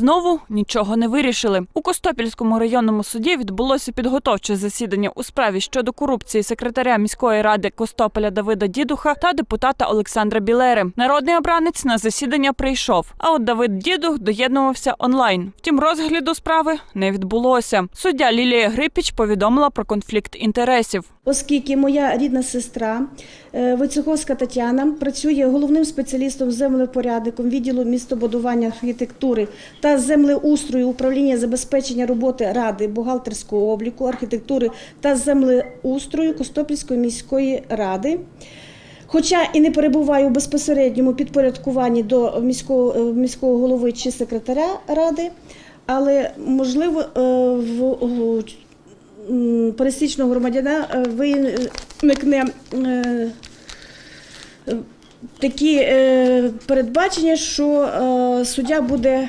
знову нічого не вирішили. У Костопільському районному суді відбулося підготовче засідання у справі щодо корупції секретаря міської ради Костополя Давида Дідуха та депутата Олександра Білери. Народний обранець на засідання прийшов. А от Давид Дідух доєднувався онлайн. Втім, розгляду справи не відбулося. Суддя Лілія Грипіч повідомила про конфлікт інтересів. Оскільки моя рідна сестра е, Войцеховська Тетяна працює головним спеціалістом землепорядником відділу містобудування архітектури та землеустрою управління забезпечення роботи ради бухгалтерського обліку, архітектури та землеустрою Костопільської міської ради. Хоча і не перебуваю у безпосередньому підпорядкуванні до міського, е, міського голови чи секретаря ради, але можливо е, в пересічного громадяна е, виникне такі передбачення, що суддя буде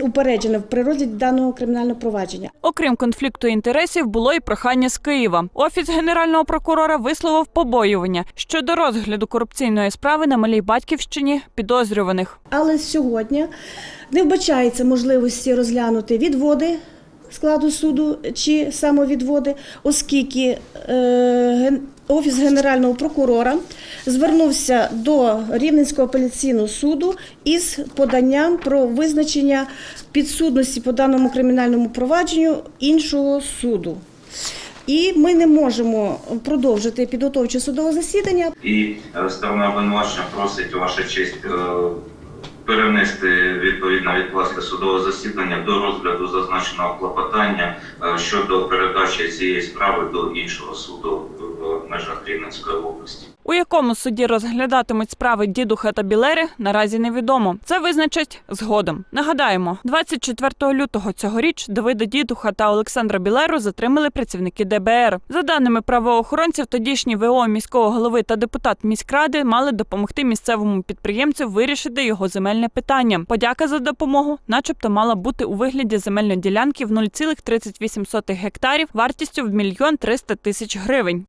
упереджений в природі даного кримінального провадження. Окрім конфлікту інтересів, було і прохання з Києва. Офіс генерального прокурора висловив побоювання щодо розгляду корупційної справи на малій батьківщині підозрюваних. Але сьогодні не вбачається можливості розглянути відводи складу суду чи самовідводи, оскільки е, Офіс Генерального прокурора звернувся до Рівненського апеляційного суду із поданням про визначення підсудності по даному кримінальному провадженню іншого суду. І ми не можемо продовжити підготовче судове засідання, І е, сторона обвинувачення просить ваша честь е, перенести відповідно відкласти судове засідання до розгляду зазначеного клопотання е, щодо передачі цієї справи до іншого суду межах Рівненської області. У якому суді розглядатимуть справи дідуха та білери, наразі невідомо. Це визначать згодом. Нагадаємо, 24 лютого цьогоріч Давида Дідуха та Олександра Білеру затримали працівники ДБР. За даними правоохоронців, тодішній ВО міського голови та депутат міськради мали допомогти місцевому підприємцю вирішити його земельне питання. Подяка за допомогу, начебто, мала бути у вигляді земельної ділянки в 0,38 гектарів вартістю в мільйон 300 тисяч гривень.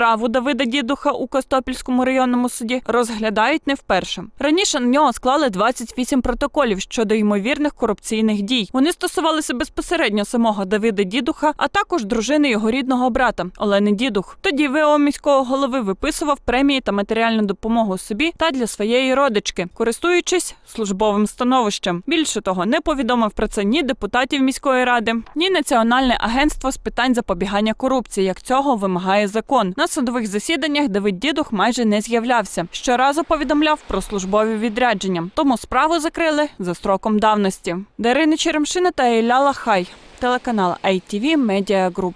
Справу Давида Дідуха у Костопільському районному суді розглядають не вперше. Раніше на нього склали 28 протоколів щодо ймовірних корупційних дій. Вони стосувалися безпосередньо самого Давида Дідуха, а також дружини його рідного брата Олени Дідух. Тоді ВО міського голови виписував премії та матеріальну допомогу собі та для своєї родички, користуючись службовим становищем. Більше того, не повідомив про це ні депутатів міської ради, ні Національне агентство з питань запобігання корупції, як цього вимагає закон. На судових засіданнях Давид Дідух майже не з'являвся. Щоразу повідомляв про службові відрядження. Тому справу закрили за строком давності. Дарина Черемшина та Ілля Лахай. Телеканал ITV Media Group.